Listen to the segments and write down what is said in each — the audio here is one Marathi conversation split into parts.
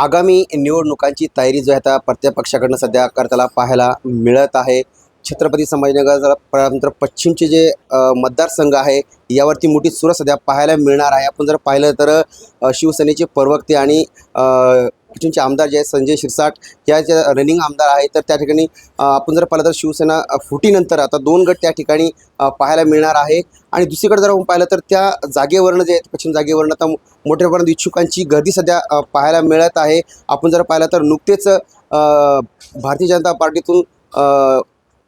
आगामी निवडणुकांची तयारी जो आहे आता प्रत्येक पक्षाकडनं सध्या करताना पाहायला मिळत आहे. छत्रपती संभाजीनगर नंतर पश्चिमचे जे मतदारसंघ आहे यावरती मोठी सुरत सध्या पाहायला मिळणार आहे. आपण जर पाहिलं तर शिवसेनेचे प्रवक्ते आणि अ, पश्चिमचे आमदार जे आहेत संजय शिरसाट या ज्या रनिंग आमदार आहेत तर त्या ठिकाणी आपण जर पाहिलं तर शिवसेना फुटीनंतर आता दोन गट त्या ठिकाणी पाहायला मिळणार आहे. आणि दुसरीकडे जर आपण पाहिलं तर त्या जागेवरनं जे आहेत पश्चिम जागेवरनं आता मोठ्या प्रमाणात इच्छुकांची गर्दी सध्या पाहायला मिळत आहे. आपण जर पाहिलं तर नुकतेच भारतीय जनता पार्टीतून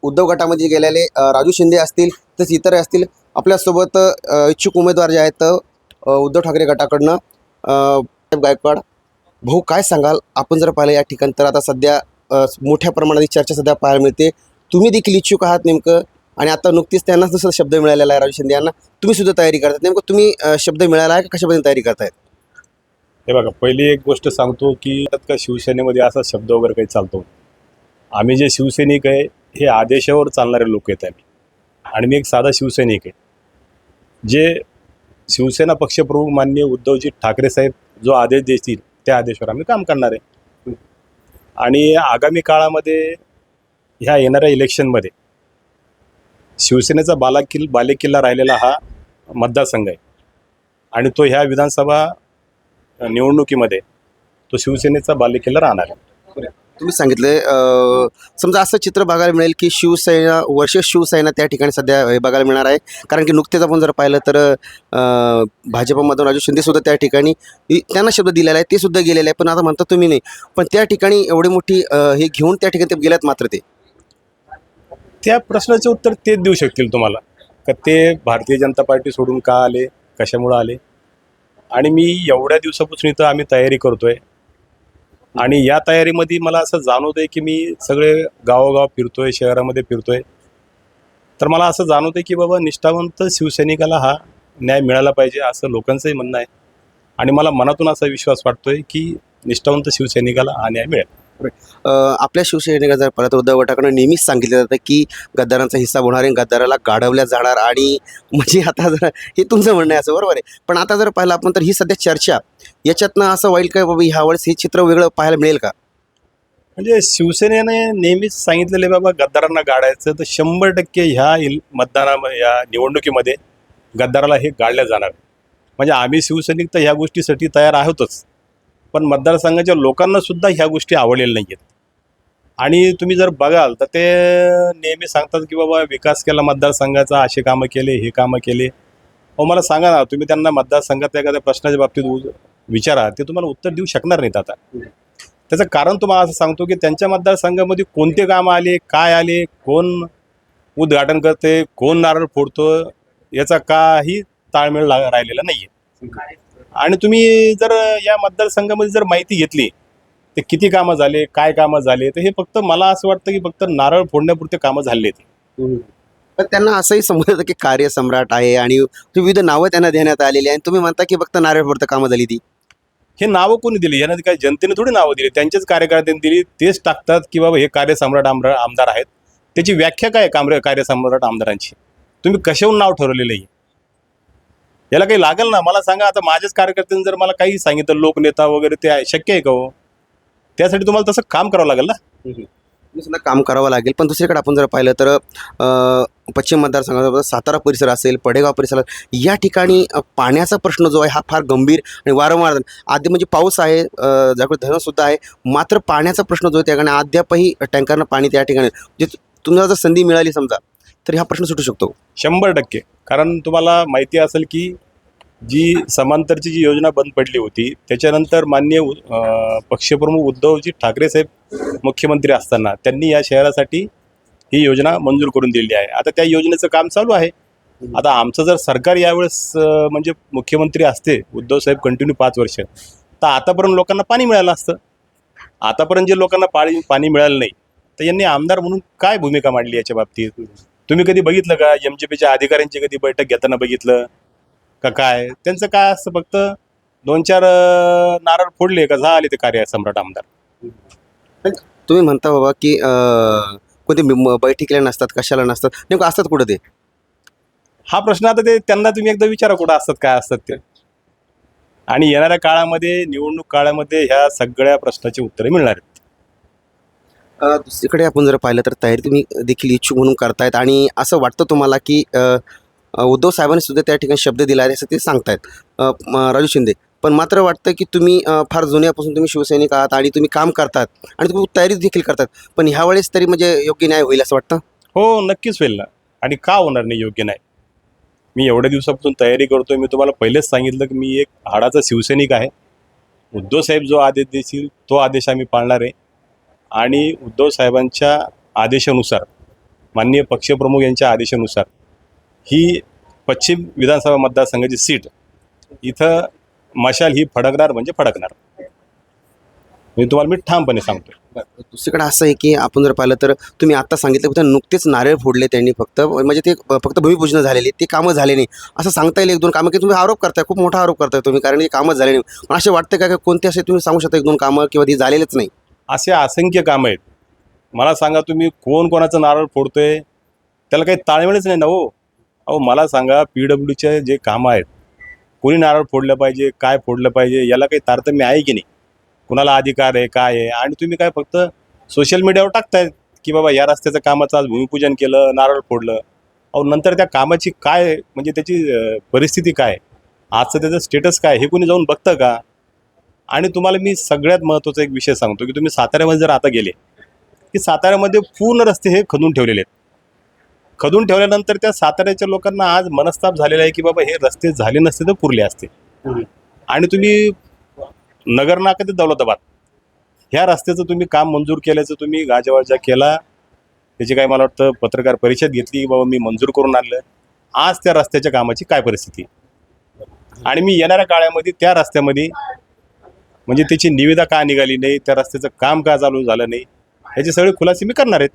उद्धव गटामध्ये गेलेले राजू शिंदे असतील तसेच इतर असतील आपल्यासोबत इच्छुक उमेदवार जे आहेत उद्धव ठाकरे गटाकडनं साहेब गायकवाड भाऊ काय सांगाल? आपण जर पाहिलं या ठिकाणी तर आता सध्या मोठ्या प्रमाणात चर्चा सध्या पाहायला मिळते. तुम्ही देखील इच्छुक आहात नेमकं? आणि आता नुकतीच त्यांनाच दुसरा शब्द मिळालेला आहे राजू शिंदे यांना तुम्ही सुद्धा तयारी करतात नेमकं तुम्ही शब्द मिळाला आहे का? कशापर्यंत तयारी करतायत हे बघा पहिली एक गोष्ट सांगतो की का शिवसेनेमध्ये असा शब्द वगैरे काही चालतो आम्ही जे शिवसैनिक आहे हे आदेशावर चालणारे लोक आहेत आम्ही. आणि मी एक साधा शिवसैनिक आहे. जे शिवसेना पक्षप्रमुख माननीय उद्धवजी ठाकरे साहेब जो आदेश देतील त्या आदेशावर आम्ही काम करणार आहे. आणि आगामी काळामध्ये ह्या येणाऱ्या इलेक्शनमध्ये शिवसेनेचा बालाकिल बालेकिल्ला राहिलेला हा मतदारसंघ आहे. आणि तो ह्या विधानसभा निवडणुकीमध्ये तो शिवसेनेचा बालेकिल्ला राहणार आहे. तुम्ही सांगितले समजा असं चित्र बघायला मिळेल की शिवसेना वर्ष शिवसेना त्या ठिकाणी सध्या हे बघायला मिळणार आहे. कारण की नुकतेच आपण जर पाहिलं तर भाजपमधून राजू शिंदेसुद्धा त्या ठिकाणी त्यांना शब्द दिलेला आहे ते सुद्धा गेलेले आहे पण आता म्हणता तुम्ही नाही. पण त्या ठिकाणी एवढी मोठी हे घेऊन त्या ठिकाणी ते गेल्यात मात्र ते. त्या प्रश्नाचे उत्तर तेच देऊ शकतील तुम्हाला. का ते भारतीय जनता पार्टी सोडून का आले? कशामुळं आले? आणि मी एवढ्या दिवसापासून इथं आम्ही तयारी करतोय. आणि या तयारीमध्ये मला असं जाणवत आहे की मी सगळे गावोगाव फिरतोय शहरामध्ये फिरतोय. तर मला असं जाणवतं आहे की बाबा निष्ठावंत शिवसैनिकाला हा न्याय मिळाला पाहिजे असं लोकांचंही म्हणणं आहे. आणि मला मनातून असा विश्वास वाटतोय की निष्ठावंत शिवसैनिकाला हा न्याय मिळेल. आपल्या शिवसैनिका जर परत उद्धव ठाकरे नेहमीच सांगितलं जातं की गद्दारांचा हिस्सा होणार आहे गद्दाराला गाढवल्या जाणार आणि म्हणजे आता जर हे तुमचं म्हणणं आहे असं बरोबर आहे. पण आता जर पाहिलं आपण तर ही सध्या चर्चा याच्यातनं असं होईल का बाबा ह्या वेळेस हे चित्र वेगळं पाहायला मिळेल का? म्हणजे शिवसेनेने नेहमीच सांगितलेले बाबा गद्दारांना गाडायचं तर शंभर टक्के ह्या इल मतदाना या निवडणुकीमध्ये गद्दाराला हे गाडल्या जाणार. म्हणजे आम्ही शिवसैनिक तर ह्या गोष्टीसाठी तयार आहोतच. पण मतदारसंघाच्या लोकांना सुद्धा ह्या गोष्टी आवडलेल्या नाही आहेत आणि तुम्ही जर बघाल तर ते नेहमी सांगतात की बाबा विकास केला मतदारसंघाचा असे कामं केले हे कामं केले. अहो मला सांगा ना तुम्ही त्यांना मतदारसंघात एखाद्या प्रश्नाच्या बाबतीत उ- विचारा ते तुम्हाला उत्तर देऊ शकणार नाहीत आता. त्याचं कारण तुम्हाला असं सांगतो की त्यांच्या मतदारसंघामध्ये कोणते कामं आले काय आले कोण उद्घाटन करते कोण नारळ फोडतो याचा काही ताळमेळ ला- राहिलेला नाही आहे आणि तुम्ही जर या मतदारसंघामध्ये जर माहिती घेतली ते किती कामं झाले काय कामं झाले तर हे फक्त मला असं वाटतं की फक्त नारळ फोडण्यापुरते कामं झाले ते. पण त्यांना असंही समजतं की कार्यसम्राट आहे आणि विविध नावं त्यांना देण्यात आलेली आहे आणि तुम्ही म्हणता की फक्त नारळपुरतं कामं झाली ती. हे नावं कोणी दिली? यांना काय जनतेने थोडी नावं दिली. त्यांच्याच कार्यकर्त्यांनी दिली. तेच टाकतात की बाबा हे कार्यसम्राट आमदार आमदार आहेत. त्याची व्याख्या काय आहे कामरे कार्यसम्राट आमदारांची? तुम्ही कशाहून नाव ठरवलेलं आहे? याला काही लागेल ना? मला सांगा आता माझ्याच कार्यकर्त्यांनी जर मला काही सांगितलं लोकनेता वगैरे ते आहे, शक्य आहे का हो? त्यासाठी तुम्हाला तसं काम करावं लागेल ना? सुद्धा काम करावं लागेल पण दुसरीकडे आपण जर पाहिलं तर अ, पश्चिम मतदारसंघात सातारा परिसर असेल पडेगाव परिसर असेल, या ठिकाणी अ, पाण्याचा प्रश्न जो आहे हा फार गंभीर आणि वारंवार आधी म्हणजे पाऊस आहे अ, ज्याकडे धरणसुद्धा आहे मात्र पाण्याचा प्रश्न जो आहे त्या ठिकाणी अद्यापही टँकरनं पाणी त्या ठिकाणी म्हणजे तुम्हाला जर संधी मिळाली समजा तर हा प्रश्न सुटू शकतो. शंभर टक्के. कारण तुम्हाला माहिती असेल की जी समांतरची जी योजना बंद पडली होती त्याच्यानंतर माननीय उ- पक्षप्रमुख उद्धवजी ठाकरे साहेब मुख्यमंत्री असताना त्यांनी या शहरासाठी ही योजना मंजूर करून दिलेली आहे. आता त्या योजनेचं काम चालू आहे. आता आमचं जर सरकार यावेळेस म्हणजे मुख्यमंत्री असते उद्धव साहेब कंटिन्यू पाच वर्ष तर आतापर्यंत लोकांना पाणी मिळालं असतं. आतापर्यंत जे लोकांना पाणी पाणी मिळालं नाही तर यांनी आमदार म्हणून काय भूमिका मांडली याच्या बाबतीत? तुम्ही कधी बघितलं का? एम जी पीच्या अधिकाऱ्यांची कधी बैठक घेताना बघितलं? का काय? त्यांचं काय असतं फक्त दोन चार नारळ फोडले का झाले ते कार्य सम्राट आमदार. तुम्ही म्हणता बाबा की कोणते बैठकीला नसतात कशाला नसतात नेमकं असतात कुठं ते? हा प्रश्न आता ते त्यांना तुम्ही एकदा विचारा कुठं असतात काय असतात ते. आणि येणाऱ्या काळामध्ये निवडणूक काळामध्ये ह्या सगळ्या प्रश्नाची उत्तरे मिळणार आहेत. दुसरीकडे आपण जर पाहिलं तर तयारी तुम्ही देखील इच्छुक म्हणून करतायत आणि असं वाटतं तुम्हाला की उद्धव साहेबांनी सुद्धा त्या ठिकाणी शब्द दिला आहे असं ते सांगतायत. राजू शिंदे. पण मात्र वाटतं की तुम्ही फार जुन्यापासून तुम्ही शिवसैनिक आहात आणि तुम्ही काम करतात आणि तुम्ही तयारी देखील करतात. पण ह्यावेळेस तरी म्हणजे योग्य न्याय होईल असं वाटतं? हो नक्कीच होईल ना. आणि का होणार नाही योग्य नाही मी एवढ्या दिवसापासून तयारी करतोय. मी तुम्हाला पहिलेच सांगितलं की मी एक हाडाचा शिवसैनिक आहे. उद्धव साहेब जो आदेश देतील तो आदेश आम्ही पाळणार आहे. आणि उद्धव साहेबांच्या आदेशानुसार माननीय पक्षप्रमुख यांच्या आदेशानुसार ही पश्चिम विधानसभा मतदारसंघाची सीट इथं मशाल ही फडकणार म्हणजे फडकणार. मी तुम्हाला मी ठामपणे सांगतो दुसरीकडे असं आहे की आपण जर पाहिलं तर तुम्ही आता सांगितलं फक्त नुकतेच नारळ फोडले त्यांनी फक्त म्हणजे ते फक्त भूमिपूजन झालेली ते कामं झाले नाही. असं सांगता येईल एक दोन कामं की तुम्ही आरोप करताय खूप मोठा आरोप करताय तुम्ही कारण की कामं झाले नाही. पण असे वाटतं का कोणते असे तुम्ही सांगू शकता एक दोन कामं किंवा ती झालेलेच नाही? असे असंख्य कामं आहेत. मला सांगा तुम्ही कोण कोणाचं नारळ फोडतोय? त्याला काही ताळमेळच नाही ना हो? अहो मला सांगा पी डब्ल्यूचे जे कामं आहेत कोणी नारळ फोडलं पाहिजे काय फोडलं पाहिजे याला काही तारतम्य आहे की नाही? कुणाला अधिकार आहे काय आहे? आणि तुम्ही काय फक्त सोशल मीडियावर टाकतायत की बाबा या रस्त्याचं कामाचं आज भूमिपूजन केलं नारळ फोडलं. अहो नंतर त्या कामाची काय म्हणजे त्याची परिस्थिती काय? आजचं त्याचं स्टेटस काय? हे कोणी जाऊन बघतं का? आणि तुम्हाला मी सगळ्यात महत्त्वाचा एक विषय सांगतो की तुम्ही साताऱ्यामध्ये जर आता गेले की साताऱ्यामध्ये पूर्ण रस्ते हे खदून ठेवलेले आहेत. खदून ठेवल्यानंतर त्या साताऱ्याच्या लोकांना आज मनस्ताप झालेला आहे की बाबा हे रस्ते झाले नसते तर पुरले असते. आणि तुम्ही नगर नाका ते दौलताबाद. ह्या रस्त्याचं तुम्ही काम मंजूर केल्याचं तुम्ही गाजावाजा केला. त्याची काय मला वाटतं पत्रकार परिषद घेतली की बाबा मी मंजूर करून आणलं. आज त्या रस्त्याच्या कामाची काय परिस्थिती? आणि मी येणाऱ्या काळामध्ये त्या रस्त्यामध्ये म्हणजे त्याची निविदा का निघाली नाही? त्या रस्त्याचं काम का चालू झालं नाही? ह्याचे सगळे खुलासे मी करणार आहेत.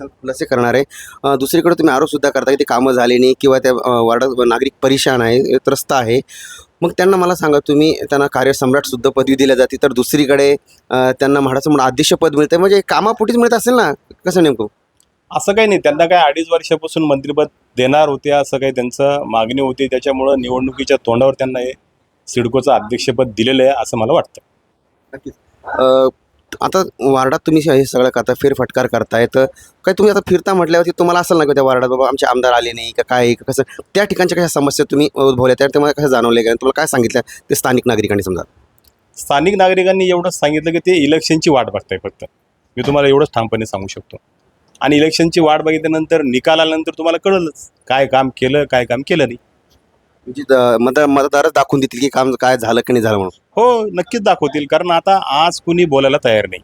खुलासे करणार आहे. दुसरीकडे तुम्ही आरोप सुद्धा करता की ते कामं झाले नाही किंवा त्या अ, वार्डात नागरिक परेशान आहे त्रस्त आहे. मग त्यांना मला सांगा तुम्ही त्यांना कार्यसम्राट सुद्धा पदवी दिली जाते तर दुसरीकडे त्यांना म्हाडाचं म्हणून अध्यक्षपद मिळतं म्हणजे कामापोटीच मिळत असेल ना? कसं नेमकं? असं काही नाही. त्यांना काय अडीच वर्षापासून मंत्रिपद देणार होते असं काही त्यांचं मागणी होती. त्याच्यामुळं निवडणुकीच्या तोंडावर त्यांना हे सिडकोचं अध्यक्षपद दिलेलं आहे असं मला वाटतं. अ, आता वार्डात तुम्ही हे सगळं करता फेरफटकार करताय तर काय तुम्ही आता फिरता म्हटल्यावरती तुम्हाला असं ना की त्या वार्डात बाबा आमचे आमदार आले नाही का काय का कसं? त्या ठिकाणच्या कशा समस्या तुम्ही उद्भवल्या? त्या तुम्हाला कसं जाणवले? का तुम्हाला काय सांगितलं? ते स्थानिक नागरिकांनी समजा. स्थानिक नागरिकांनी एवढंच सांगितलं की ते इलेक्शनची वाट बघताय फक्त. मी तुम्हाला एवढंच ठामपणे सांगू शकतो. आणि इलेक्शनची वाट बघितल्यानंतर निकाल आल्यानंतर तुम्हाला कळलंच. काय काम केलं काय काम केलं नाही. म्हणजे द- मतदार मतदारच दाखवून देतील की काम काय झालं की नाही झालं म्हणून. हो नक्कीच दाखवतील. कारण आता आज कुणी बोलायला तयार नाही.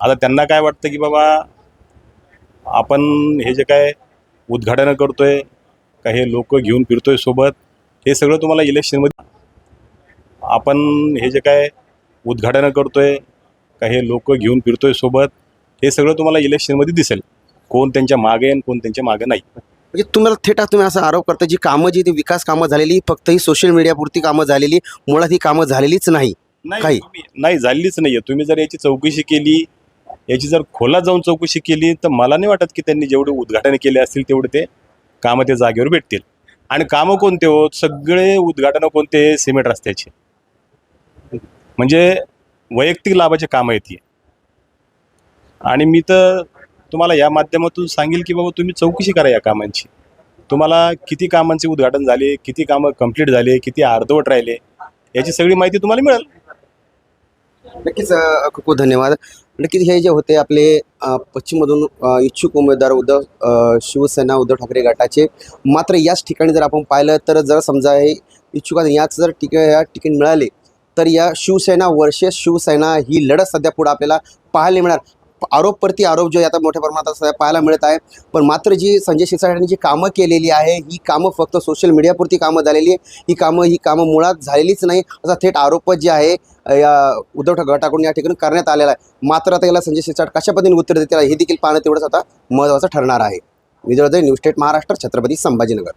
आता त्यांना काय वाटतं की बाबा आपण हे जे काय उद्घाटनं करतोय का हे लोक घेऊन फिरतोय सोबत हे सगळं तुम्हाला इलेक्शनमध्ये आपण हे जे काय उद्घाटनं करतोय का हे लोक घेऊन फिरतोय सोबत हे सगळं तुम्हाला इलेक्शनमध्ये दिसेल. कोण त्यांच्या मागे आणि कोण त्यांच्या मागे नाही. म्हणजे तुम्हाला थेट तुम्ही असा आरोप करता जी कामं जी ती विकास कामं झालेली फक्त ही सोशल मीडियापुरती कामं झालेली मुळात ही कामं झालेलीच नाही. नाही काही? नाही झालीच नाहीये. तुम्ही जर याची चौकशी केली याची जर खोलात जाऊन चौकशी केली तर मला नाही वाटत की त्यांनी जेवढे उद्घाटन केले असतील तेवढे ते कामं ते जागेवर भेटतील. आणि कामं कोणते होत सगळे उद्घाटनं कोणते? सिमेंट रस्त्याचे. म्हणजे वैयक्तिक लाभाचे कामं येते आणि मी तर तुम्हाला या माध्यमातून सांगेल की बाबा तुम्ही चौकशी करा या कामांची. तुम्हाला किती कामांचे उद्घाटन झाले किती कामं कंप्लीट झाले किती अर्धवट राहिले याची सगळी माहिती तुम्हाला मिळेल. नक्कीच खूप खूप धन्यवाद. नक्कीच हे जे होते आपले पश्चिममधून इच्छुक उमेदवार उद्धव शिवसेना उद्धव ठाकरे गटाचे मात्र याच ठिकाणी जर आपण पाहिलं तर जर समजा हे इच्छुक याच जर टिक या तिकीट मिळाले तर या शिवसेना वर्षे शिवसेना ही लढत सध्या पुढे आपल्याला पाहायला मिळणार. आरोपप्रती आरोप जो आता मोठ्या प्रमाणात पाहायला मिळत आहे. पण मात्र जी संजय शिरसाट जी कामं केलेली आहे ही कामं फक्त सोशल मीडियापुरती कामं झालेली आहे. ही कामं ही कामं मुळात झालेलीच नाही. असा थेट आरोप जे आहे या उद्धव ठाकरे गटाकडून या ठिकाणी करण्यात आलेला आहे. मात्र आता याला संजय शिरसाट कशा पद्धतीने उत्तर देतील हे देखील पाहणं तेवढंच आता महत्त्वाचं ठरणार आहे. Vijay news state Maharashtra Chhatrapati Sambhajinagar.